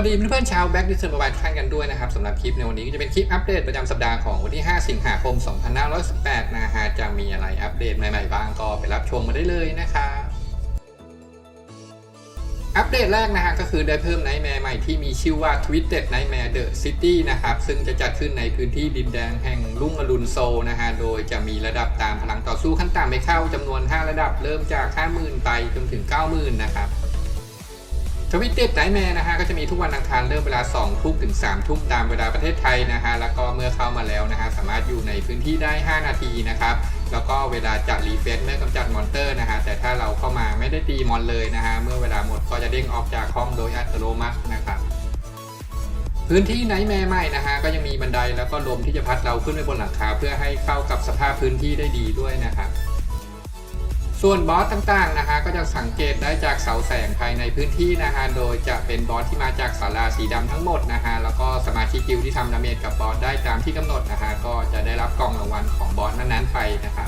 สวัสดีเพื่อนๆชาวแบ็กดิจิทัลบายท่านกันด้วยนะครับสำหรับคลิปในวันนี้ก็จะเป็นคลิปอัปเดตประจำสัปดาห์ของวันที่ 5 สิงหาคม 2518 นะฮะจะมีอะไรอัปเดตใหม่ๆบ้างก็ไปรับชมมาได้เลยนะครับอัปเดตแรกนะฮะก็คือได้เพิ่มไนท์แมร์ใหม่ที่มีชื่อว่า Twisted Nightmare The City นะครับ ซึ่งจะจัดขึ้นในพื้นที่ดินแดงแห่งลุ่งอรุณโซนะฮะ โดยจะมีระดับตามพลังต่อสู้ขั้นต่ำไม่เข้าจำนวน 5 ระดับเริ่มจาก 50,000 ไปจนถึง 90,000 นะครับ ทวิตเต็ดไนแมร์นะฮะก็จะมีทุกวันอังคารเริ่มเวลา2ทุ่มถึง3ทุ่มตามเวลาประเทศไทยนะฮะแล้วก็เมื่อเข้ามาแล้วนะฮะสามารถอยู่ในพื้นที่ได้ 5 นาทีนะครับแล้วก็เวลาจะรีเฟซเมื่อกำจัดมอนเตอร์นะฮะแต่ถ้าเราเข้ามาไม่ได้ตีมอนเลยนะฮะเมื่อเวลาหมดก็จะเด้งออกจากห้องโดยอัตโนมัตินะครับพื้นที่ไนท์แมร์ใหม่นะฮะก็ยังมีบันไดแล้วก็ลมที่จะพัดเราขึ้นไปบนหลังคาเพื่อให้เข้ากับสภาพพื้นที่ได้ดีด้วยนะครับ ส่วนบอสต่างๆนะฮะก็จะสังเกตได้จากเสาแสงภายในพื้นที่นะฮะโดยจะเป็นบอสที่มาจากสาราสีดำทั้งหมดนะฮะแล้วก็สมาชิกกิลที่ทำดาเมจกับบอสได้ตามที่กำหนดนะฮะก็จะได้รับกล่องรางวัลของบอสนั้นๆไปนะครับ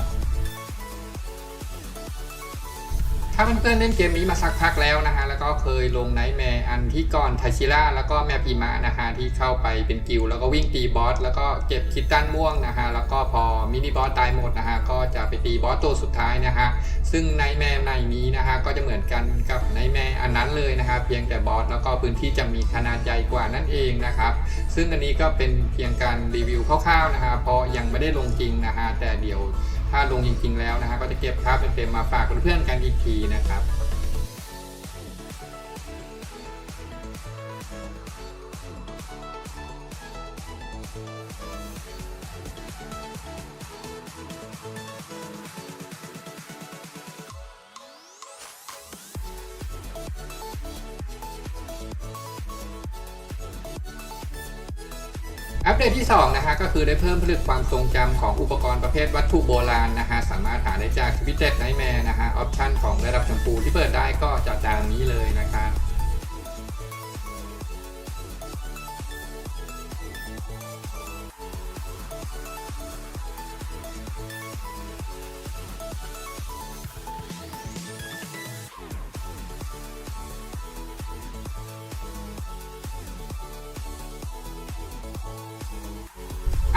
าเพื่อนๆเล่นเกมนี้มาสักพักแล้วนะฮะ แล้วก็เคยลงไนท์แมร์อันที่ก่อนไทชิระแล้วก็แมปอิมะนะฮะ ที่เข้าไปเป็นกิลแล้วก็วิ่งตีบอส แล้วก็เก็บคิตตันม่วงนะฮะ แล้วก็พอมินิบอสตายหมดนะฮะ ก็จะไปตีบอสตัวสุดท้ายนะฮะ ซึ่งไนท์แมร์ในนี้นะฮะ ก็จะเหมือนกันกับไนท์แมร์อันนั้นเลยนะฮะ เพียงแต่บอสแล้วก็พื้นที่จะมีขนาดใหญ่กว่านั่นเองนะครับ ซึ่งอันนี้ก็เป็นเพียงการรีวิวคร่าวๆนะฮะ เพราะยังไม่ได้ลงจริงนะฮะ แต่เดี๋ยว ถ้าลงจริง ๆ แล้วนะฮะก็จะเก็บภาพเต็มๆมาฝากเพื่อนๆกันอีกทีนะครับ เดตที่2นะฮะก็คือได้เพิ่มผลึกความทรงจำของอุปกรณ์ประเภทวัตถุโบราณนะฮะสามารถหาได้จากทวิตเต็ดไนแมร์นะฮะออปชันของระดับชมพูที่เปิดได้ก็จะตามนี้เลยนะ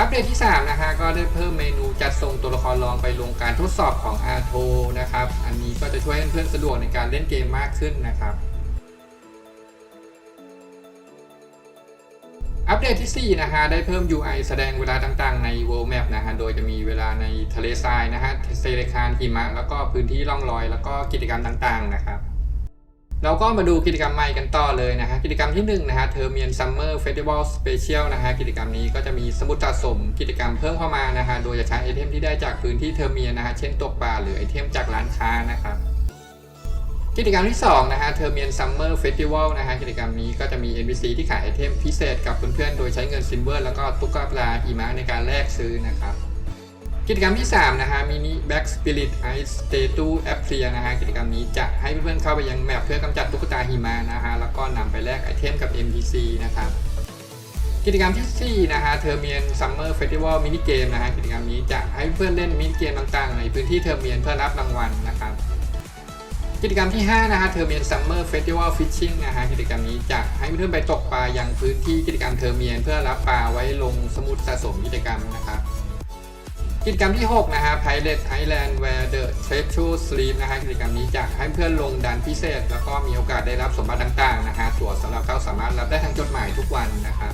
อัปเดตที่ 3 นะฮะก็ได้เพิ่มเมนูจัดส่งตัวละครรองไปลงการทดสอบของ R2 นะครับ อันนี้ก็จะช่วยให้เพื่อนๆสะดวกในการเล่นเกมมากขึ้นนะครับอัปเดตที่ 4 นะฮะ ได้เพิ่ม UI แสดงเวลาต่างๆ ใน World Map นะฮะ โดยจะมีเวลาในทะเลทรายนะฮะเซเลคานหิมะ แล้วก็พื้นที่ล่องลอย แล้วก็กิจกรรมต่างๆ นะครับ เราก็มาดูกิจกรรมใหม่กันต่อเลยนะฮะกิจกรรมที่1นะฮะเทอร์เมียนซัมเมอร์เฟสติวัลสเปเชียลนะฮะกิจกรรมนี้ก็จะมีสมุดสะสมกิจกรรมเพิ่มเข้ามานะฮะโดยจะใช้ไอเทมที่ได้จากพื้นที่เทอร์เมียนนะฮะเช่นตกปลาหรือไอเทมจากร้านค้านะครับกิจกรรมที่2นะฮะเทอร์เมียนซัมเมอร์เฟสติวัลนะฮะกิจกรรมนี้ก็จะมี NPC ที่ขายไอเทมพิเศษกับเพื่อนๆโดยใช้เงินซิลเวอร์แล้วก็ตุ๊กตาหิมะในการแลกซื้อนะครับ กิจกรรมที่ 3 นะฮะมินิแบ็กสปิริตไอสเตตูแอปเลียนะฮะกิจกรรมนี้จะให้เพื่อนๆเข้าไปยังแมปเพื่อกำจัดตุ๊กตาหิมะนะฮะแล้วก็นำไปแลกไอเทมกับ NPC นะครับกิจกรรมที่4นะฮะเทอร์เมียนซัมเมอร์เฟสติวัลมินิเกมนะฮะกิจกรรมนี้จะให้เพื่อนเล่นมินิเกมต่างๆ ในพื้นที่เทอร์เมียนเพื่อรับรางวัลนะครับกิจกรรมที่5นะฮะเทอร์เมียนซัมเมอร์เฟสติวัลฟิชชิ่งนะฮะกิจกรรมนี้จะให้เพื่อนไปตกปลายังพื้นที่กิจกรรมเทอร์เมียนเพื่อรับปลาไว้ลงสมุดสะสมกิจกรรมนะครับ กิจกรรมที่ 6 นะฮะ Pirate Island Where the Treasure Sleep นะฮะ กิจกรรมนี้จะให้เพื่อนลงดันพิเศษ แล้วก็มีโอกาสได้รับสมบัติต่างๆ นะฮะ ตั๋วสำหรับเขาสามารถรับได้ทางจดหมายทุกวันนะครับ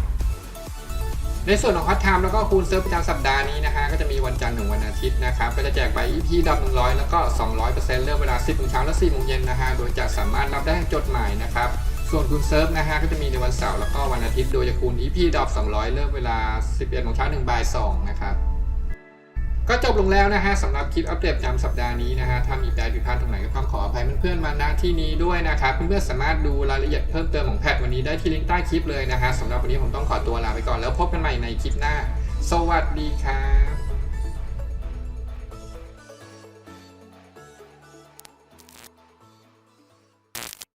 ในส่วนของฮอตไทม์แล้วก็คูณเซิร์ฟประจำสัปดาห์นี้นะฮะ ก็จะมีวันจันทร์ถึงวันอาทิตย์นะครับ ก็จะแจกใบ EP ดับ100แล้วก็ 200%เริ่มเวลา 10โมงเช้าและ4โมงเย็นนะฮะ โดยจะสามารถรับได้ทางจดหมายนะครับส่วนคูณเซิร์ฟนะฮะก็จะมีในวันเสาร์แล้วก็วันอาทิตย์โดยจะคูณ EP ดับ200 เริ่มเวลา 11โมงเช้าถึงบ่าย2นะครับ ก็จบลงแล้วนะฮะสำหรับคลิปอัปเดตประจำสัปดาห์นี้นะฮะถ้ามีแปลผิดพลาดตรงไหนก็ต้องขออภัยเพื่อนๆมาณที่นี้ด้วยนะครับเพื่อนๆสามารถดูรายละเอียดเพิ่มเติมของแพทวันนี้ได้ที่ลิงก์ใต้คลิปเลยนะฮะสำหรับวันนี้ผมต้องขอตัวลาไปก่อนแล้วพบกันใหม่ในคลิปหน้า สวัสดีครับ